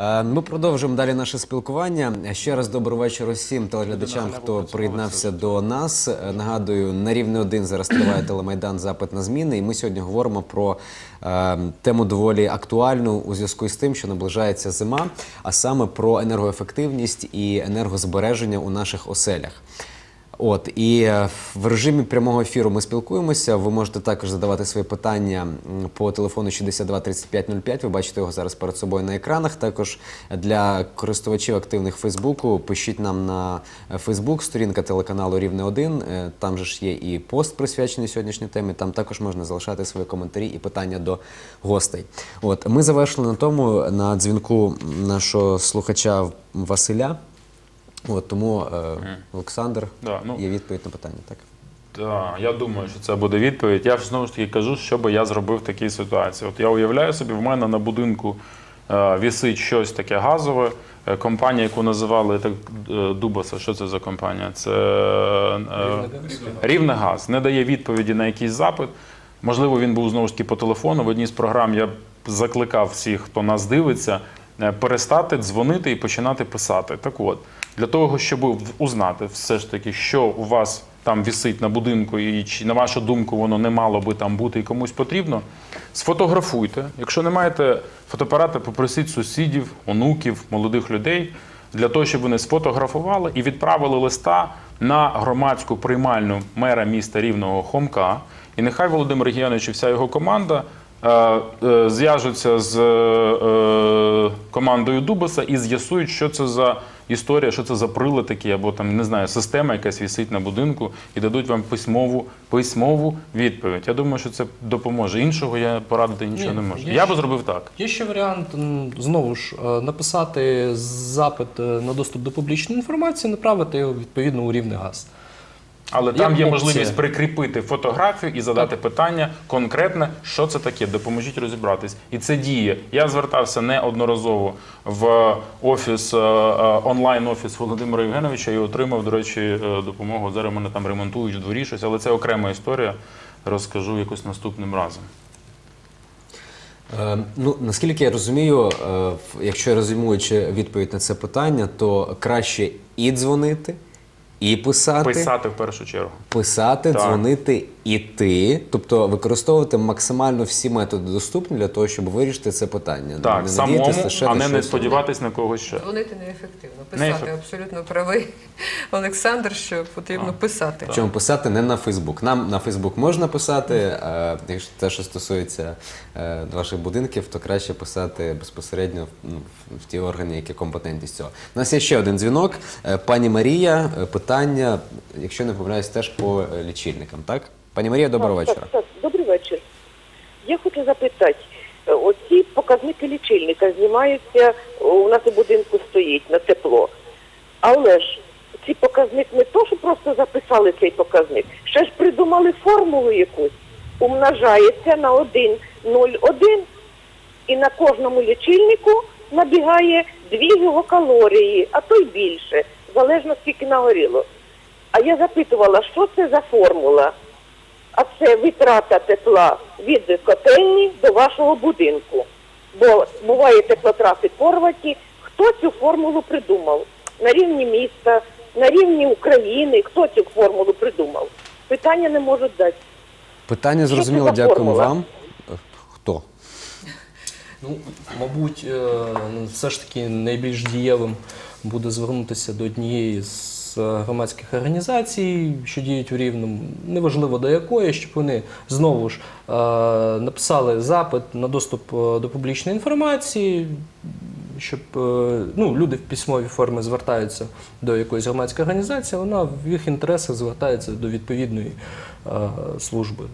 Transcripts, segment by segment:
Е, Ми продовжуємо далі наше спілкування. Ще раз добрий вечір усім телеглядачам, хто приєднався до нас. Е, Нагадую, на рівне один зараз триває телемайдан запит на зміни. І ми сьогодні говоримо про е, тему доволі актуальну у зв'язку з тим, що наближається зима, а саме про енергоефективність і енергозбереження у наших оселях. От і е, в режимі прямого ефіру ми спілкуємося. Ви можете також задавати свої питання по телефону 62 35 05. Ви бачите його зараз перед собою на екранах. Також для користувачів активних Фейсбуку пишіть нам на Фейсбук, сторінка телеканалу Рівне 1. Е, Там же ж є і пост присвячений сьогоднішній темі. Там також можна залишати свої коментарі і питання до гостей. От ми завершили на тому на дзвінку нашого слухача Василя. От тому е, Олександр Да, ну- є відповідь на питання, так? Так, я думаю, що це буде відповідь. Я ж знову ж таки кажу, що би я зробив в такій ситуації. От я уявляю собі, в мене на будинку е, вісить щось таке газове. Е, Компанія, яку називали так е, Дубаса, що це за компанія? Це е, Рівнегаз. Не дає відповіді на якийсь запит. Можливо, він був знову ж таки по телефону. В одній з програм я закликав всіх, хто нас дивиться, е, перестати дзвонити і починати писати. Так от, для того, щоб узнати все ж таки, що у вас там вісить на будинку, і чи на вашу думку воно не мало би там бути і комусь потрібно, сфотографуйте. Якщо не маєте фотоапарата, попросіть сусідів, онуків, молодих людей для того, щоб вони сфотографували і відправили листа на громадську приймальну мера міста Рівного Хомка. І нехай Володимир Євгенович і вся його команда е, е, зв'яжуться з е, командою Дубаса і з'ясують, що це за історія, що це за прили такі, або там не знаю, система, якась вісить на будинку, і дадуть вам письмову письмову відповідь. Я думаю, що це допоможе. Іншого я порадити нічого Ні, не можу. є Я ще- би зробив так. Є ще варіант м, знову ж е, написати запит е, на доступ до публічної інформації, направити його відповідно у рівний газ. Але там є можливість прикріпити фотографію і задати питання конкретне, що це таке. Допоможіть розібратись. І це діє. Я звертався неодноразово в офіс е, е, онлайн офіс Володимира Євгеновича і отримав, до речі, е, допомогу. Зараз мене там ремонтують в дворі щось, але це окрема історія. Розкажу якось наступним разом. Ну, наскільки я розумію, якщо я розуміючи відповідь на це питання, то краще і дзвонити, і писати, Писати в першу чергу. писати, Так. дзвонити, іти, тобто використовувати максимально всі методи доступні для того, щоб вирішити це питання. Так, не самому, лише а не, не сподіватись на когось ще. Дзвонити неефективно. Писати Неефективно. абсолютно правий Олександр, що потрібно писати. Причому писати не на Фейсбук. Нам на Фейсбук можна писати, а якщо те, що стосується е, ваших будинків, то краще писати безпосередньо ну, в- в ті органи, які компетентні з цього. У нас є ще один дзвінок. Е, Пані Марія, е, питання, якщо не помиляюсь, теж по е, лічильникам, так? Пані Марія, доброго Так, вечора. Так, так, добрий вечір. Я хочу запитати, е, оці показники лічильника знімаються, у нас у будинку стоїть на тепло. Але ж ці показник не то, що просто записали цей показник, ще ж придумали формулу якусь, умножається на 1,01 і на кожному лічильнику набігає 2 його калорії, а то й більше, залежно скільки нагоріло. А я запитувала, що це за формула? А це витрата тепла від котельні до вашого будинку. Бо буває теплотраси порваті. Хто цю формулу придумав? На рівні міста, на рівні України, хто цю формулу придумав? Питання не можуть дати. Питання зрозуміло, дякуємо вам. Е, Хто? Ну, мабуть, е, ну, все ж таки найбільш дієвим буде звернутися до однієї з е, громадських організацій, що діють у Рівному, неважливо до якої, щоб вони знову ж е, написали запит на доступ е, до публічної інформації. Щоб е, ну, люди в письмовій формі звертаються до якоїсь громадської організації, вона в їх інтересах звертається до відповідної служби.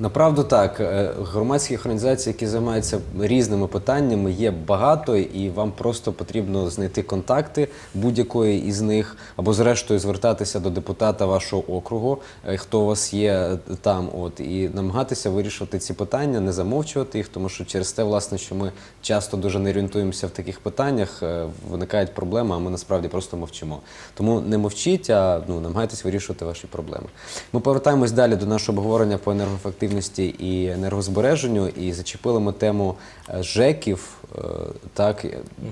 Направду так. Е, Громадських організацій, які займаються різними питаннями, є багато, і вам просто потрібно знайти контакти будь-якої із них, або зрештою звертатися до депутата вашого округу, е, хто у вас є там, от і намагатися вирішувати ці питання, не замовчувати їх, тому що через те, власне, що ми часто дуже не орієнтуємося в таких питаннях, е, виникають проблеми, а ми насправді просто мовчимо. Тому не мовчіть, а ну намагайтесь вирішувати ваші проблеми. Ми повертаємось далі до нашого обговорення по енергоефективності енергоефективності і енергозбереженню, і зачепили ми тему е, ЖЕКів. Е, Так,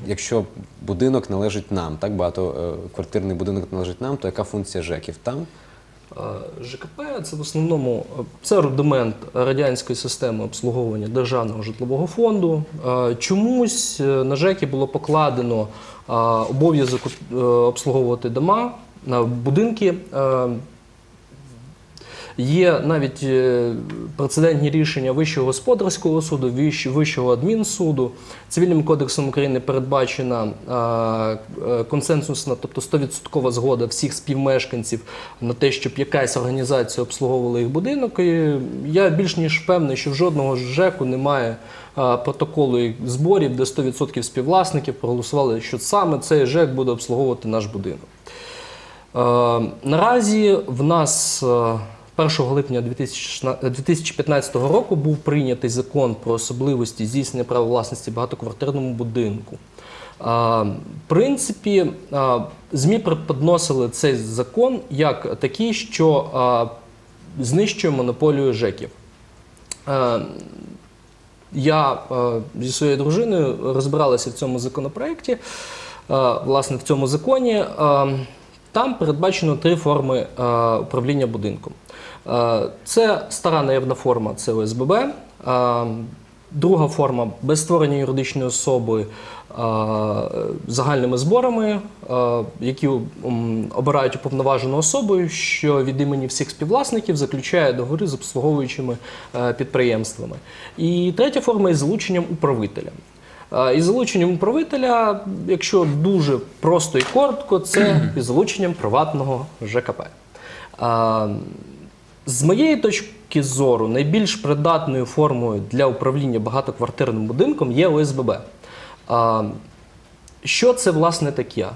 якщо будинок належить нам, так багато е, квартирний будинок належить нам, то яка функція ЖЕКів там? ЖКП це в основному це рудимент радянської системи обслуговування державного житлового фонду. Чомусь на ЖЕКі було покладено обов'язок обслуговувати дома, будинки. Є навіть е, прецедентні рішення Вищого господарського суду, Вищого адмінсуду. Цивільним кодексом України передбачена е, е, консенсусна, тобто 100% згода всіх співмешканців на те, щоб якась організація обслуговувала їх будинок. І я більш ніж впевнений, що в жодного ЖЕКу немає протоколу і зборів, де 100% співвласників проголосували, що саме цей ЖЕК буде обслуговувати наш будинок. Наразі в нас 1 липня 2015 року був прийнятий закон про особливості здійснення права власності багатоквартирному будинку. Е, В принципі, е, ЗМІ преподносили цей закон як такий, що е, знищує монополію ЖЕКів. Е, Я е, зі своєю дружиною розбиралася в цьому законопроекті, е, власне, в цьому законі. Там передбачено три форми е, управління будинком. Е, Це стара наявна форма, це ОСББ. Е, Друга форма без створення юридичної особи загальними зборами, які обирають уповноважену особу, що від імені всіх співвласників заключає договори з обслуговуючими підприємствами. І третя форма із залученням управителя. Із залученням управителя, якщо дуже просто і коротко, це із залученням приватного ЖКП. З моєї точки зору, найбільш придатною формою для управління багатоквартирним будинком є ОСББ. Що це власне таке?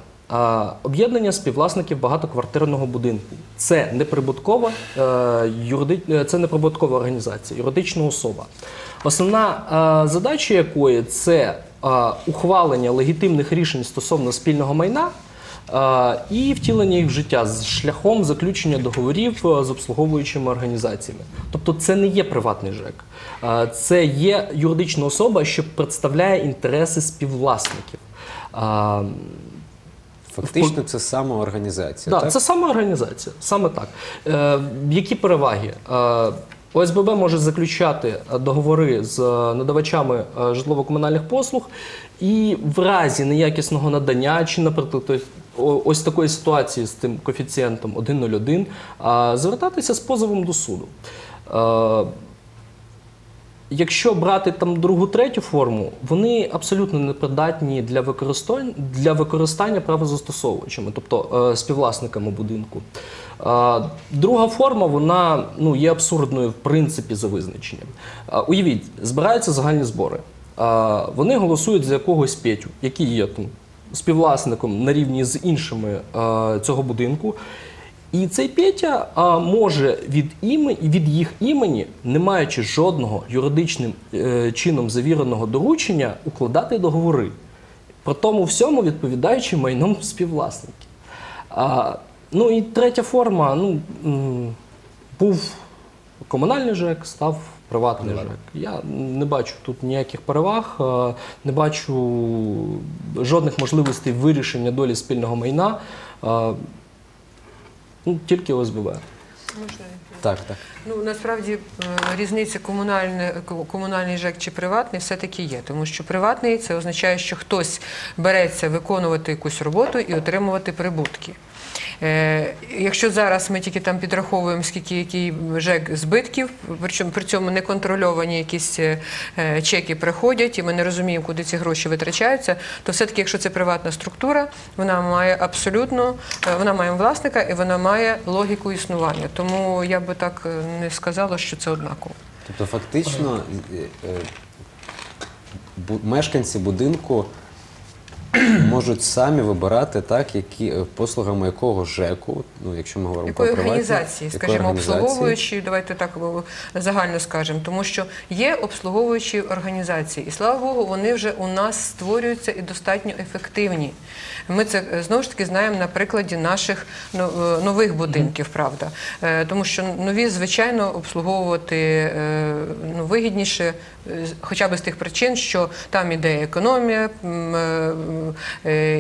Об'єднання співвласників багатоквартирного будинку. Це неприбуткова, е, юриди... е, це неприбуткова організація, юридична особа. Основна е, задача якої це ухвалення легітимних рішень стосовно спільного майна. І втілення їх в життя з шляхом заключення договорів з обслуговуючими організаціями. Тобто це не є приватний ЖЕК, це є юридична особа, що представляє інтереси співвласників. Е, Фактично, це самоорганізація. Да, так? це саме організація, саме так. Е, які переваги? Е, ОСББ може заключати е, договори з е, надавачами е, житлово-комунальних послуг, і в разі неякісного надання, чи, наприклад, ось- такої ситуації з тим коефіцієнтом 1,01, е, звертатися з позовом до суду. Якщо брати там другу, третю форму, вони абсолютно непридатні для використання, для використання правозастосовувачами, тобто е, співвласниками будинку. Е, друга форма вона ну, є абсурдною в принципі за визначенням. Е, уявіть, збираються загальні збори. Е, вони голосують за якогось Петю, який є там співвласником на рівні з іншими е, цього будинку. І цей Петя а, може від іме, від їх імені, не маючи жодного юридичним е, чином завіреного доручення, укладати договори. При тому всьому відповідаючи майном співвласників. А, ну і третя форма, ну, м, був комунальний ЖЕК, став приватний ЖЕК. Я не бачу тут ніяких переваг, е, не бачу жодних можливостей вирішення долі спільного майна. Е, Ну, тільки ОСББ. Можна Так, так. Ну насправді е, різниця комунальне, комунальний ЖЕК чи приватний все-таки є, тому що приватний це означає, що хтось береться виконувати якусь роботу і отримувати прибутки. Е, якщо зараз ми тільки там підраховуємо, скільки який ЖЕК збитків, причому при цьому неконтрольовані якісь е, е, чеки приходять, і ми не розуміємо, куди ці гроші витрачаються, то все-таки, якщо це приватна структура, вона має абсолютно, вона має власника і вона має логіку існування. Тому я би так не сказала, що це однаково. Тобто, фактично, мешканці будинку можуть самі вибирати так, які е, послугами якого ЖЕКу, ну якщо ми говоримо Якої про приватні, організації, якої скажімо, організації? обслуговуючі, давайте так загально скажемо, тому що є обслуговуючі організації, і слава Богу, вони вже у нас створюються і достатньо ефективні. Ми це е, знову ж таки знаємо на прикладі наших ну, е, нових будинків, правда. Тому що нові, звичайно, обслуговувати ну, вигідніше, хоча б з тих причин, що там іде економія,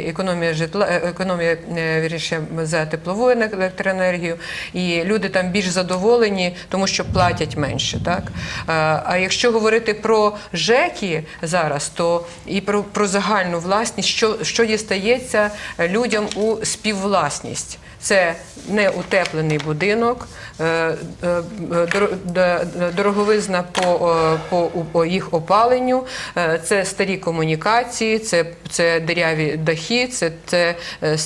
економія житла, е, економія е, вірніше, за теплову електроенергію, і люди там більш задоволені, тому що платять менше. Так? А, якщо говорити про ЖЕКи зараз, то і про, про загальну власність, що, що дістається людям у співвласність. Це не утеплений будинок, е, е, дороговизна по, е, по, їх опаленню, е, це старі комунікації, це, це диряві дахи, це, це, е,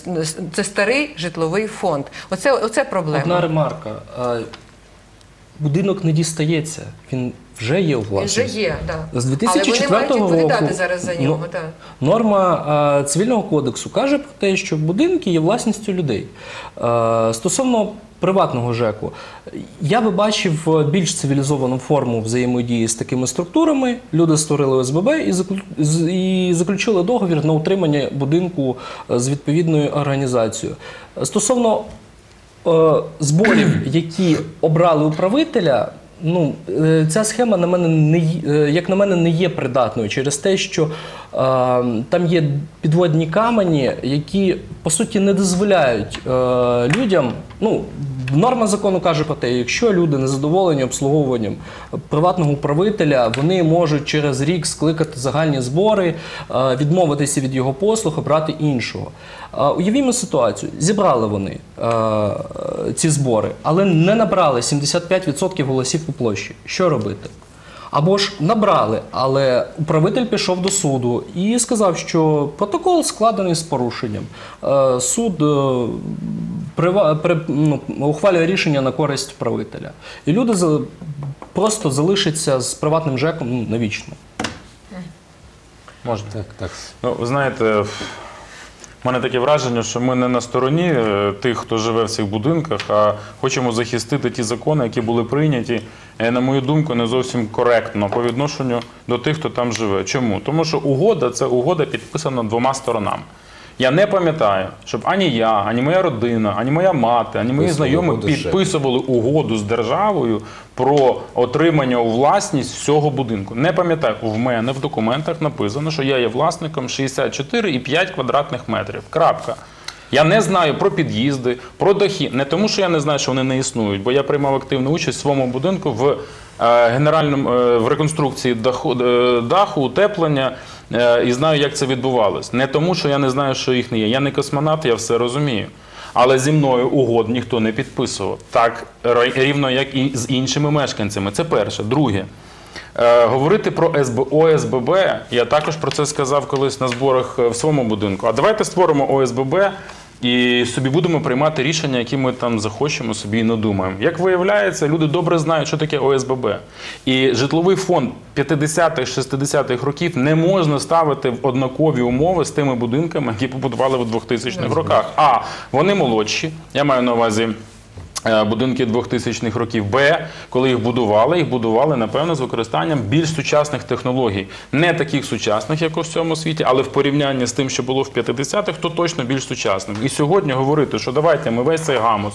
це старий житловий фонд. Оце, оце проблема. Одна ремарка. Будинок не дістається, він вже є у власності. вже є, да. З 2004 Але вони мають відповідати року зараз за нього. так. Норма а, цивільного кодексу каже про те, що будинки є власністю людей. А, стосовно приватного ЖЕКу, я би бачив більш цивілізовану форму взаємодії з такими структурами. Люди створили ОСББ і заключили договір на утримання будинку е, з відповідною організацією. Стосовно е, зборів, які обрали управителя, ну е, ця схема на мене не е, як на мене не є придатною через те, що е, там є підводні камені, які по суті не дозволяють е, людям. Ну норма закону каже про те, якщо люди не задоволені обслуговуванням приватного управителя, вони можуть через рік скликати загальні збори, е, відмовитися від його послуг, обрати іншого. Е, Уявімо ситуацію: зібрали вони е, ці збори, але не набрали 75% голосів по площі. Що робити? Або ж набрали, але управитель пішов до суду і сказав, що протокол складений з порушенням. Е, Суд е, ну, ухвалює рішення на користь управителя. І люди просто залишаться з приватним ЖЕКом ну, навічно. Можна. Так, так. Ну, ви знаєте, в мене таке враження, що ми не на стороні е, тих, хто живе в цих будинках, а хочемо захистити ті закони, які були прийняті, е, на мою думку, не зовсім коректно по відношенню до тих, хто там живе. Чому? Тому що угода це угода підписана двома сторонами. Я не пам'ятаю, щоб ані я, ані моя родина, ані моя мати, ані мої знайомі підписували угоду з державою про отримання у власність всього будинку. Не пам'ятаю, в мене в документах написано, що я є власником 64,5 квадратних метрів. Крапка. Я не знаю про під'їзди, про дахи. Не тому, що я не знаю, що вони не існують, бо я приймав активну участь в своєму будинку в е, е, в реконструкції даху, е, даху, утеплення і знаю, як це відбувалось. Не тому, що я не знаю, що їх не є. Я не космонавт, я все розумію. Але зі мною угод ніхто не підписував. Так рівно, як і з іншими мешканцями. Це перше. Друге. Говорити про СБ, ОСББ, я також про це сказав колись на зборах в своєму будинку. А давайте створимо ОСББ і собі будемо приймати рішення, які ми там захочемо собі і надумаємо. Як виявляється, люди добре знають, що таке ОСББ. І житловий фонд 50-х, 60-х років не можна ставити в однакові умови з тими будинками, які побудували в 2000-х роках. А вони молодші, я маю на увазі. Е, Будинки 2000-х років Б, коли їх будували, їх будували напевно з використанням більш сучасних технологій, не таких сучасних, як у всьому світі, але в порівнянні з тим, що було в 50-х, то точно більш сучасним. І сьогодні говорити, що давайте ми весь цей гамус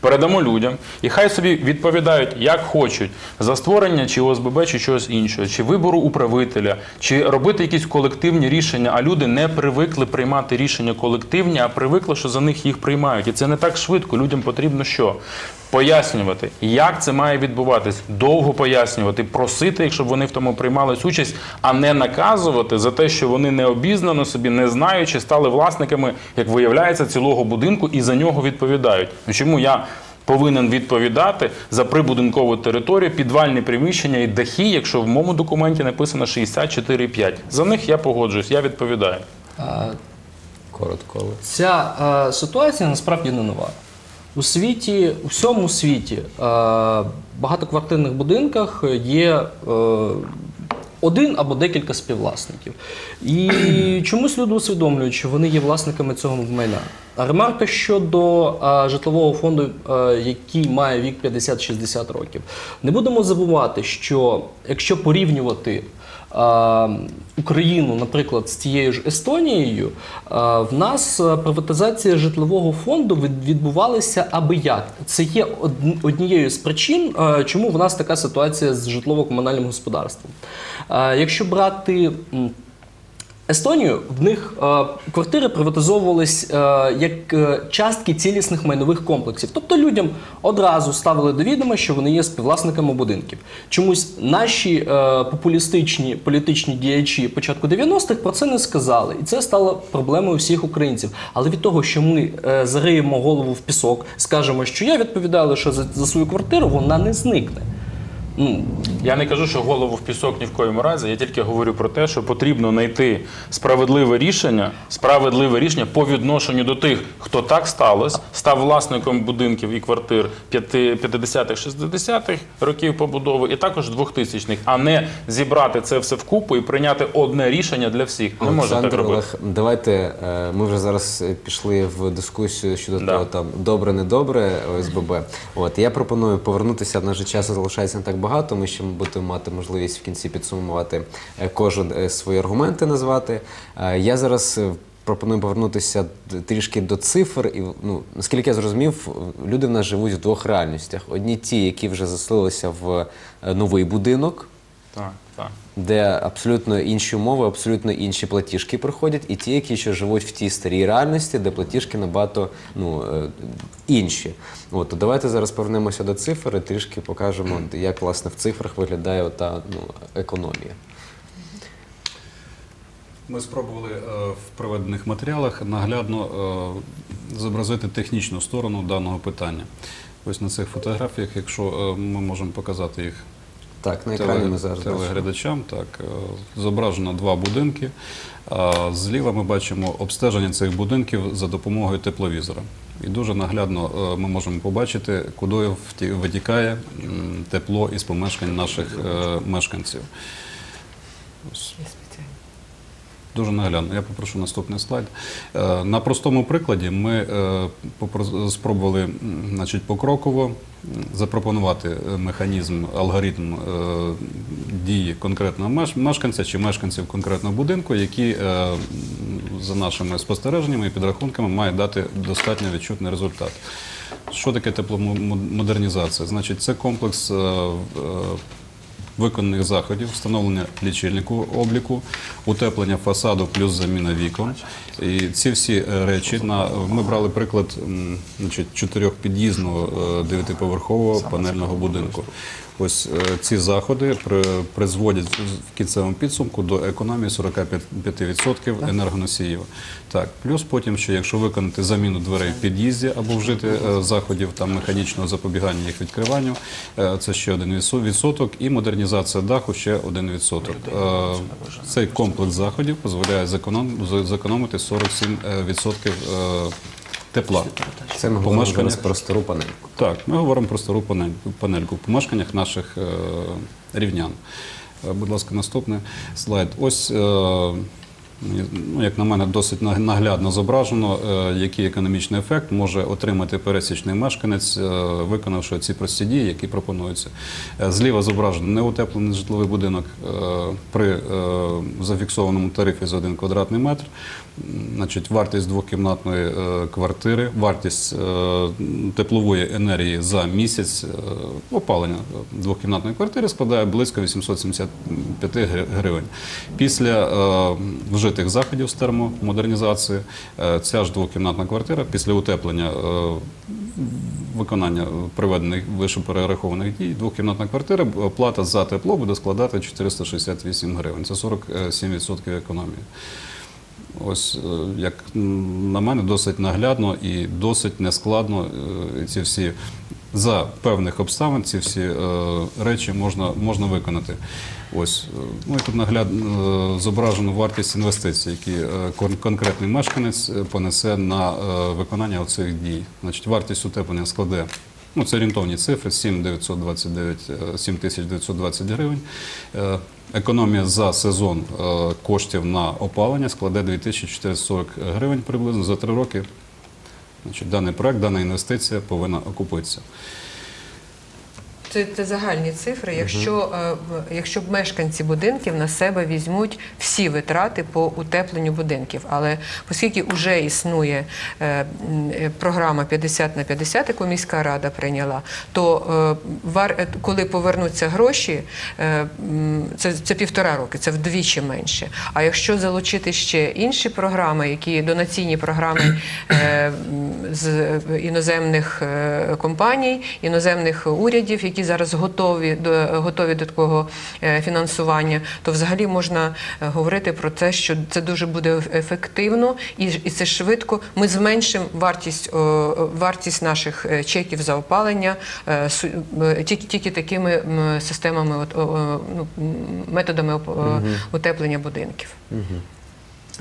передамо людям, і хай собі відповідають, як хочуть, за створення чи ОСББ, чи чогось іншого, чи вибору управителя, чи робити якісь колективні рішення. А люди не привикли приймати рішення колективні, а привикли, що за них їх приймають. І це не так швидко. Людям потрібно що? Пояснювати, як це має відбуватись, довго пояснювати, просити їх, щоб вони в тому приймали участь, а не наказувати за те, що вони не обізнано собі, не знаючи, стали власниками, як виявляється, цілого будинку і за нього відповідають. Ну, Чому я повинен відповідати за прибудинкову територію, підвальні приміщення і дахи, якщо в моєму документі написано 64,5. За них я погоджуюсь, я відповідаю. Коротко. Ця е, ситуація насправді не нова. У світі, у всьому світі, е, багатоквартирних будинках є е, один або декілька співвласників. І чомусь люди усвідомлюють, що вони є власниками цього майна. Ремарка щодо а, житлового фонду, а, який має вік 50-60 років. Не будемо забувати, що якщо порівнювати Україну, наприклад, з тією ж Естонією, в нас приватизація житлового фонду відбувалася аби як. Це є однією з причин, чому в нас така ситуація з житлово-комунальним господарством. Якщо брати Естонію, в них е, квартири приватизовувались е, як е, частки цілісних майнових комплексів. Тобто людям одразу ставили до відома, що вони є співвласниками будинків. Чомусь наші е, популістичні політичні діячі початку 90-х про це не сказали, і це стало проблемою всіх українців. Але від того, що ми е, зариємо голову в пісок, скажемо, що я відповідаю лише за, за свою квартиру, вона не зникне. Ну, Я не кажу, що голову в пісок ні в коєму разі. Я тільки говорю про те, що потрібно знайти справедливе рішення, справедливе рішення по відношенню до тих, хто так сталося, став власником будинків і квартир 50-х, 60-х років побудови, і також 2000-х, а не зібрати це все вкупу і прийняти одне рішення для всіх. Не можна так робити. Олег, давайте е, ми вже зараз е, пішли в дискусію щодо Да. того, там добре, недобре ОСББ. От я пропоную повернутися. На часу залишається не так багато. Ми ще будемо мати можливість в кінці підсумувати е, кожен е, свої аргументи назвати. Е, Я зараз. Пропоную повернутися трішки до цифр. І ну наскільки я зрозумів, люди в нас живуть в двох реальностях: одні ті, які вже заселилися в новий будинок, Так, так. де абсолютно інші умови, абсолютно інші платіжки приходять, і ті, які ще живуть в тій старій реальності, де платіжки набагато ну, е, інші. От, то давайте зараз повернемося до цифр і трішки покажемо, як власне в цифрах виглядає ота ну, економія. Ми спробували е, в проведених матеріалах наглядно е, зобразити технічну сторону даного питання. Ось на цих фотографіях, якщо е, ми можемо показати їх Так, на екрані ми зараз телеглядачам, так, е, зображено два будинки. А Зліва ми бачимо обстеження цих будинків за допомогою тепловізора. І дуже наглядно е, ми можемо побачити, куди витікає тепло із помешкань наших е, мешканців. Дуже наглядно. Я попрошу наступний слайд. Е, На простому прикладі ми е, спробували значить, покроково запропонувати е, механізм, алгоритм дії конкретного мешканця чи мешканців конкретного будинку, які за нашими спостереженнями і підрахунками мають дати достатньо відчутний результат. Що таке тепломодернізація? Значить, це комплекс виконаних заходів, встановлення лічильнику обліку, утеплення фасаду плюс заміна вікон. І ці всі е, речі на ми брали приклад значить, чотирьохпід'їзного е, дев'ятиповерхового панельного будинку. Ось е, ці заходи призводять в- кінцевому підсумку до економії 45% енергоносіїв. Так, плюс потім, що якщо виконати заміну дверей в під'їзді або вжити заходів там механічного запобігання їх відкриванню, це ще один відсоток, і модернізація даху ще один відсоток. Е, Цей комплекс заходів дозволяє зекономити 47% е, тепла. Це ми говоримо Помешкання- зараз про стару панельку. Так, ми говоримо про стару панельку, панельку в помешканнях наших е, рівнян. Е, будь ласка, наступний слайд. Ось, е, ну, як на мене, досить наглядно зображено, е, який економічний ефект може отримати пересічний мешканець, е, виконавши ці прості дії, які пропонуються. Е, Зліва зображено неутеплений житловий будинок при зафіксованому тарифі за один квадратний метр. Значить, вартість двокімнатної квартири, вартість теплової енергії за місяць опалення двокімнатної квартири складає близько 875 гривень. Після е, вжитих заходів з термомодернізації е, ця ж двокімнатна квартира після утеплення е, виконання приведених вище перерахованих дій, двокімнатна квартира, плата за тепло буде складати 468 гривень. Це 47% економії. Ось, е, як на мене, досить наглядно і досить нескладно ці всі за певних обставин ці всі речі можна, можна виконати. Ось, е, ну і тут наглядно е, зображено вартість інвестицій, які е, конкретний мешканець понесе на виконання оцих дій. Значить, вартість утеплення складе. Ну, це орієнтовні цифри 7 929, е, 7 920 гривень. Економія за сезон коштів на опалення складе 2440 гривень приблизно за три роки. Значить, даний проект, дана інвестиція повинна окупитися. Це, це загальні цифри. Якщо, е, якщо б мешканці будинків на себе візьмуть всі витрати по утепленню будинків. Але оскільки вже існує е, е, програма 50 на 50, яку міська рада прийняла, то коли повернуться гроші, це, це півтора роки, це вдвічі менше. А якщо залучити ще інші програми, які донаційні програми з іноземних компаній, іноземних урядів, які зараз готові до готові до такого е, фінансування, то взагалі можна е, говорити про те, що це дуже буде ефективно і, і це швидко. Ми зменшимо вартість вартість наших е, чеків за опалення тільки тільки такими системами, от, ну, методами утеплення будинків.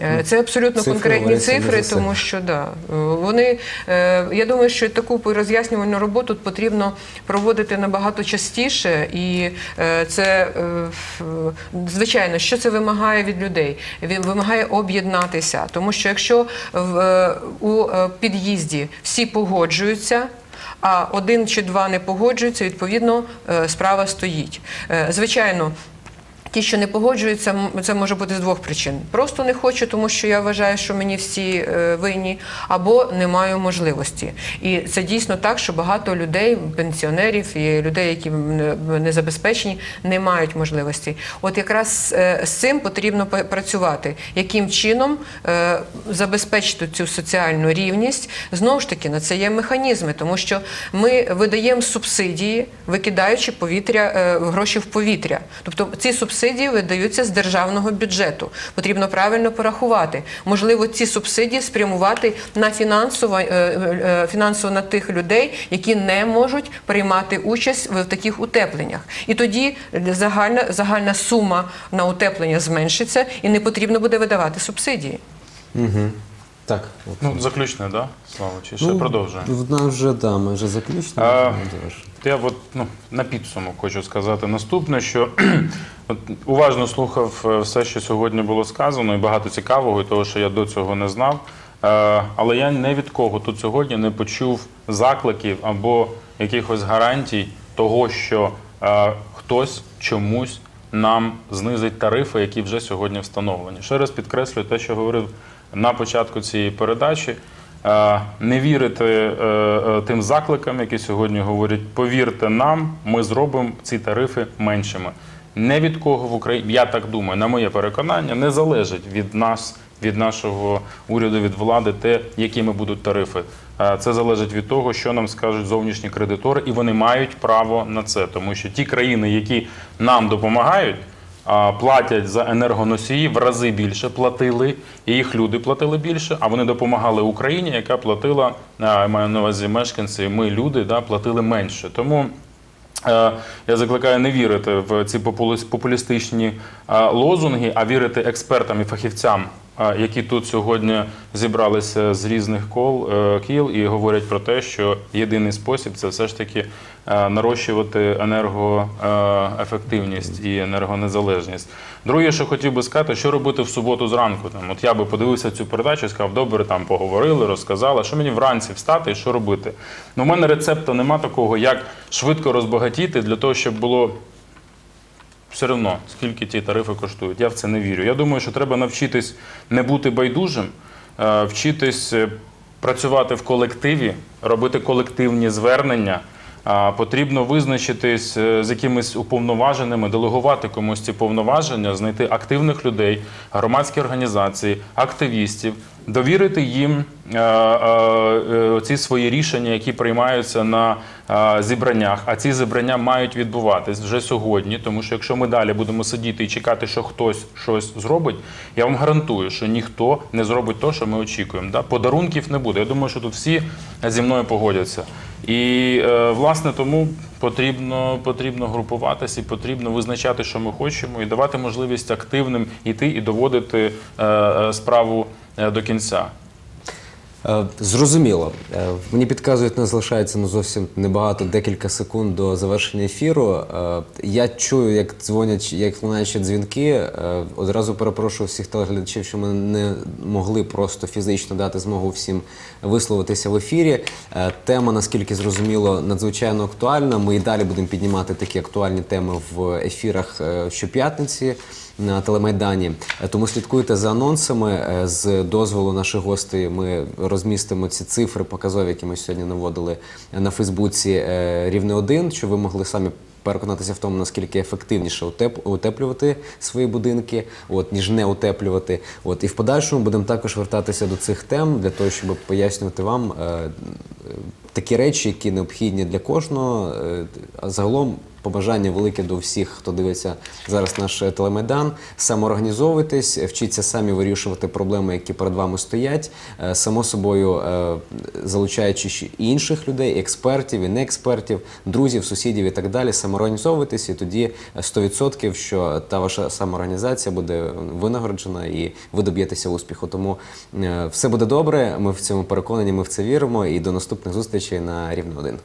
Е, Це абсолютно Цифри конкретні цифри, тому що да, е, вони е, я думаю, що таку роз'яснювальну роботу потрібно проводити набагато частіше, і це звичайно, що це вимагає від людей. Він вимагає об'єднатися, тому що якщо в у під'їзді всі погоджуються. А один чи два не погоджуються, відповідно, справа стоїть. Звичайно, Ті, що не погоджуються, це може бути з двох причин. Просто не хочу, тому що я вважаю, що мені всі е, винні, або не маю можливості. І це дійсно так, що багато людей, пенсіонерів і людей, які не- забезпечені, не мають можливості. От якраз е, з цим потрібно працювати. Яким чином е, забезпечити цю соціальну рівність? Знову ж таки, на це є механізми, тому що ми видаємо субсидії, викидаючи повітря, гроші в повітря. Тобто ці субсидії видаються з державного бюджету. Потрібно правильно порахувати. Можливо, ці субсидії спрямувати на фінансово, е, е, фінансово на тих людей, які не можуть приймати участь в таких утепленнях. І тоді загальна, загальна сума на утеплення зменшиться і не потрібно буде видавати субсидії. Так. от. Ну, заключне, да? Слава, чи ще Ну, продовжуємо? В нас вже да, ми вже заключно. А. Я от, ну, на підсумок хочу сказати наступне, що от, уважно слухав е, все, що сьогодні було сказано, і багато цікавого, і того, що я до цього не знав. Е, Але я не від кого тут сьогодні не почув закликів або якихось гарантій того, що е, хтось чомусь нам знизить тарифи, які вже сьогодні встановлені. Ще раз підкреслюю те, що говорив на початку цієї передачі. Е, Не вірити е, е, тим закликам, які сьогодні говорять, повірте нам, ми зробимо ці тарифи меншими. Не від кого в Україні, я так думаю, на моє переконання, не залежить від нас, від нашого уряду, від влади, те, якими будуть тарифи. Це залежить від того, що нам скажуть зовнішні кредитори, і вони мають право на це, тому що ті країни, які нам допомагають, платять за енергоносії в рази більше платили, і їх люди платили більше, а вони допомагали Україні, яка платила, маю на увазі мешканці, ми люди, да, платили менше. Тому е, я закликаю не вірити в ці популістичні е, лозунги, а вірити експертам і фахівцям, які тут сьогодні зібралися з різних кол е, кіл і говорять про те, що єдиний спосіб це все ж таки е, нарощувати енергоефективність і енергонезалежність. Друге, що хотів би сказати, що робити в суботу зранку. Там, от я би подивився цю передачу і сказав, добре, там поговорили, розказали, що мені вранці встати і що робити. Ну, у мене рецепту нема такого, як швидко розбагатіти для того, щоб було все одно, скільки ті тарифи коштують. Я в це не вірю. Я думаю, що треба навчитись не бути байдужим, е, вчитись е, працювати в колективі, робити колективні звернення. Потрібно визначитись е, з якимись уповноваженими, делегувати комусь ці повноваження, знайти активних людей, громадські організації, активістів, довірити їм ці свої рішення, які приймаються на зібраннях. А ці зібрання мають відбуватись вже сьогодні, тому що якщо ми далі будемо сидіти і чекати, що хтось щось зробить, я вам гарантую, що ніхто не зробить те, що ми очікуємо. Да? Подарунків не буде. Я думаю, що тут всі зі мною погодяться. І е, власне тому потрібно, потрібно групуватися потрібно визначати, що ми хочемо, і давати можливість активним йти і доводити е, е, справу до кінця. Е, Зрозуміло. Е, Мені підказують, не залишається ну, зовсім небагато, декілька секунд до завершення ефіру. Е, Я чую, як дзвонять, як лунаючі дзвінки. Е, Одразу перепрошую всіх телеглядачів, що ми не могли просто фізично дати змогу всім висловитися в ефірі. Тема, наскільки зрозуміло, надзвичайно актуальна. Ми і далі будемо піднімати такі актуальні теми в ефірах щоп'ятниці на телемайдані. Е, Тому слідкуйте за анонсами. Е, З дозволу наших гостей ми розмістимо ці цифри показові, які ми сьогодні наводили на Фейсбуці е, рівне один, щоб ви могли самі. Переконатися в тому, наскільки ефективніше утеп- утеплювати свої будинки, от ніж не утеплювати. От і в подальшому будемо також вертатися до цих тем для того, щоб пояснювати вам е, е, такі речі, які необхідні для кожного. Е, А загалом побажання велике до всіх, хто дивиться зараз наш е, телемайдан. Самоорганізовуйтесь, вчіться самі вирішувати проблеми, які перед вами стоять. Е, Само собою е, залучаючи інших людей, експертів і неекспертів, друзів, сусідів і так далі. Самоорганізовуйтесь, і тоді 100% що та ваша самоорганізація буде винагороджена і ви доб'єтеся успіху. Тому все буде добре. Ми в цьому переконані, ми в це віримо. І до наступних зустрічей на рівне один.